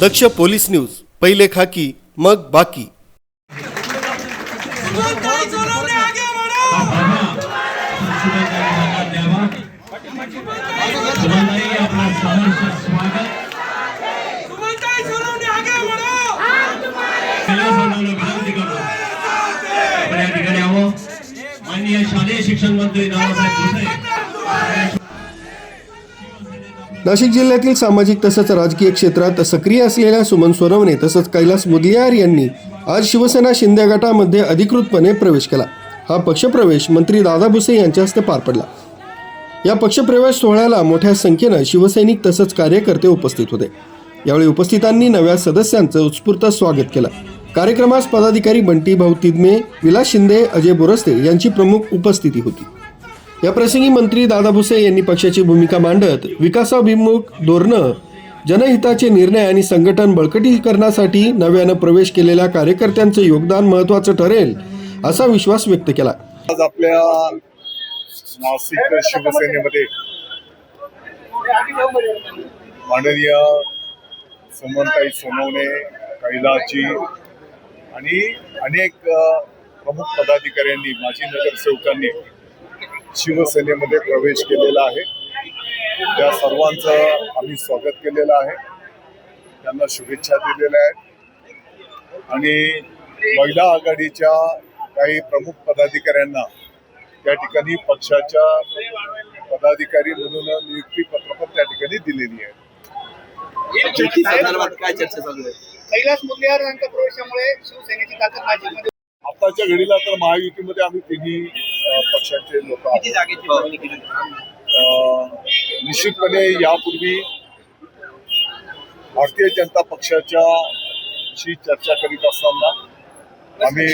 दक्ष police news पहिले खाकी मग बाकी. या ठिकाणी आहो माननीय शालेय शिक्षण मंत्री नानासाहेब भुसे नाशिक जिल्ह्यातील सामाजिक तसंच राजकीय क्षेत्रात सक्रिय असलेल्या सुमन सोनवणे तसंच कैलास मुदलियार यांनी आज शिवसेना शिंदे गटामध्ये अधिकृतपणे प्रवेश केला. हा पक्षप्रवेश मंत्री दादा भुसे यांच्या हस्ते पार पडला. या पक्षप्रवेश सोहळ्याला मोठ्या संख्येनं शिवसैनिक तसंच कार्यकर्ते उपस्थित होते. यावेळी उपस्थितांनी नव्या सदस्यांचं उत्स्फूर्त स्वागत केलं. कार्यक्रमास पदाधिकारी बंटी भाऊ तिदमे विलास शिंदे अजय बोरस्ते यांची प्रमुख उपस्थिती होती. या प्रसंगी मंत्री दादा भुसे यांनी पक्षाची भूमिका मांडत विकासाभिमुख धोरणं जनहिताचे निर्णय आणि संघटन बळकटीकरणासाठी नव्यानं प्रवेश केलेल्या कार्यकर्त्यांचं योगदान महत्वाचं ठरेल असा विश्वास व्यक्त केला. आज आपल्या नाशिक शिवसेनेमध्ये माननीय सुमनताई सोनवणे कैलाची आणि अनेक प्रमुख पदाधिकाऱ्यांनी माजी नगरसेवकांनी शिवसेनेमध्ये प्रवेश केलेला आहे. त्या सर्वांचं आम्ही स्वागत केलेलं आहे. त्यांना शुभेच्छा दिलेल्या आहेत. आणि महिला आघाडीच्या काही प्रमुख पदाधिकाऱ्यांना त्या ठिकाणी पक्षाच्या पदाधिकारी म्हणून नियुक्ती पत्र पण त्या ठिकाणी दिलेली आहे. कैलास मुंडेवार यांच्या प्रवेशामुळे शिवसेनेची ताकद नाशिकमध्ये आताच्या घडीला तर महायुतीमध्ये आम्ही तिन्ही पक्षाचे लोक निश्चितपणे यापूर्वी भारतीय जनता पक्षाच्या शी चर्चा करीत असताना आम्ही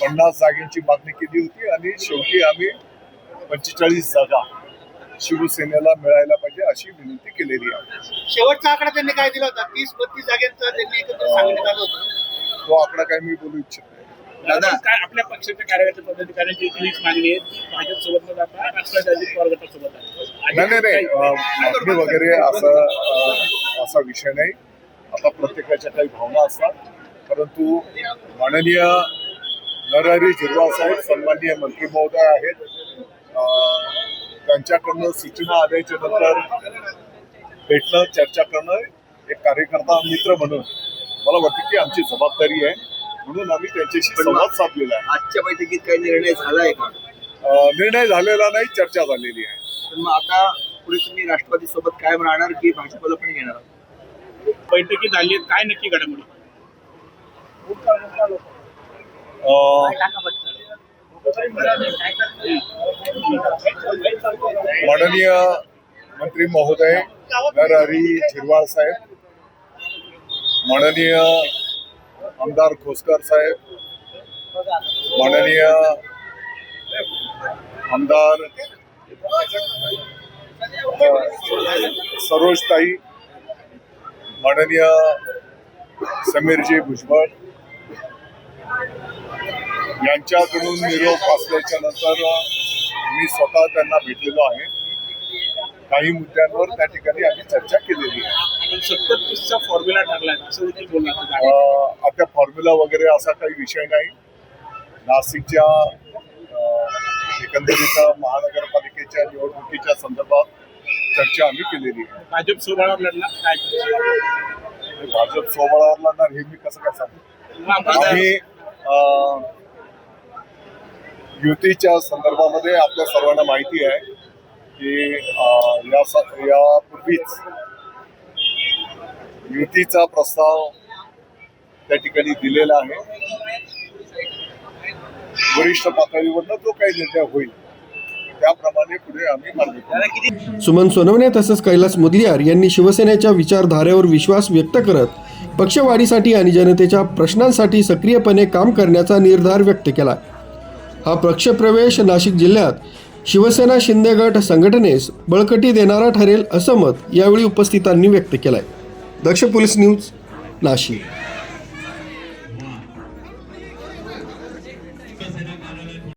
पन्नास जागेची मागणी केली होती आणि शेवटी आम्ही पंचेचाळीस जागा शिवसेनेला मिळायला पाहिजे अशी विनंती केलेली आहे. शेवटचा आकडा त्यांनी काय दिला होता? तीस बत्तीस जागेचा त्यांनी एकत्र सांगण्यात आलं होतं. तो आकडा काही मी बोलू इच्छित नाही. काय आपल्या पक्षाच्या कार्यकर्ते पदाधिकाऱ्यांची हीच मागणी आहे? भाजप सोबत न जाता राष्ट्रवादी अजित पवार गटासोबत आहे नाही नाही मागणी वगैरे असं असा विषय नाही. आता प्रत्येकाच्या काही भावना असतात. परंतु माननीय नरहरी झिरवाळ साहेब सन्माननीय मंत्री महोदय आहेत. त्यांच्याकडनं सूचना आल्याच्यानंतर भेटणं चर्चा करणं एक कार्यकर्ता मित्र म्हणून मला वाटतं की आमची जबाबदारी आहे. म्हणून आम्ही त्यांच्याशी संवाद साधलेला आहे. आजच्या बैठकीत काही निर्णय झालाय का? निर्णय झालेला नाही चर्चा झालेली आहे. तर मग आता पुढे तुम्ही राष्ट्रवादी सोबत कायम राहणार की भाजपला पण घेणार? बैठकी झाली काय नक्की घडामोडी? अ, माननीय मंत्री महोदय नरहरी झिरवाळ साहेब माननीय आमदार खोसकर साहेब माननीय आमदार सरोजताई माननीय समीरजी भुजबळ यांच्याकडून निरोप असल्याच्या नंतर मी स्वतः त्यांना भेटलेलो आहे. काही मुद्द्यांवर त्या ठिकाणी आम्ही चर्चा केलेली आहे. फॉर्म्युला फॉर्म्युला वगैरे असा काही विषय नाही. नाशिकच्या एकंदरीत महानगरपालिकेच्या निवडणुकीच्या संदर्भात चर्चा आम्ही केलेली आहे. भाजप सोबळावर लढणार काय? भाजप सोबळावर लढणार हे मी कसं काय सांगू? मग आपण आम्ही युतीच्या संदर्भामध्ये आपल्या सर्वांना माहिती आहे की अं, या स- यापूर्वीच युतीचा प्रस्ताव त्या ठिकाणी दिलेला आहे. वरिष्ठ पातळीवरनं जो काही निर्णय होईल त्याप्रमाणे पुढे आम्ही मार्ग करू. सुमन सोनवणे तसंच कैलास मुदलियार यांनी शिवसेनेच्या विचारधारेवर विश्वास व्यक्त करत पक्षवाढीसाठी आणि जनतेच्या प्रश्नांसाठी सक्रियपणे काम करण्याचा निर्धार व्यक्त केला. हा पक्षप्रवेश नाशिक जिल्ह्यात शिवसेना शिंदे गट संघटनेस बळकटी देणारा ठरेल असं मत यावेळी उपस्थितांनी व्यक्त केलंय. Daksh police news Nashik.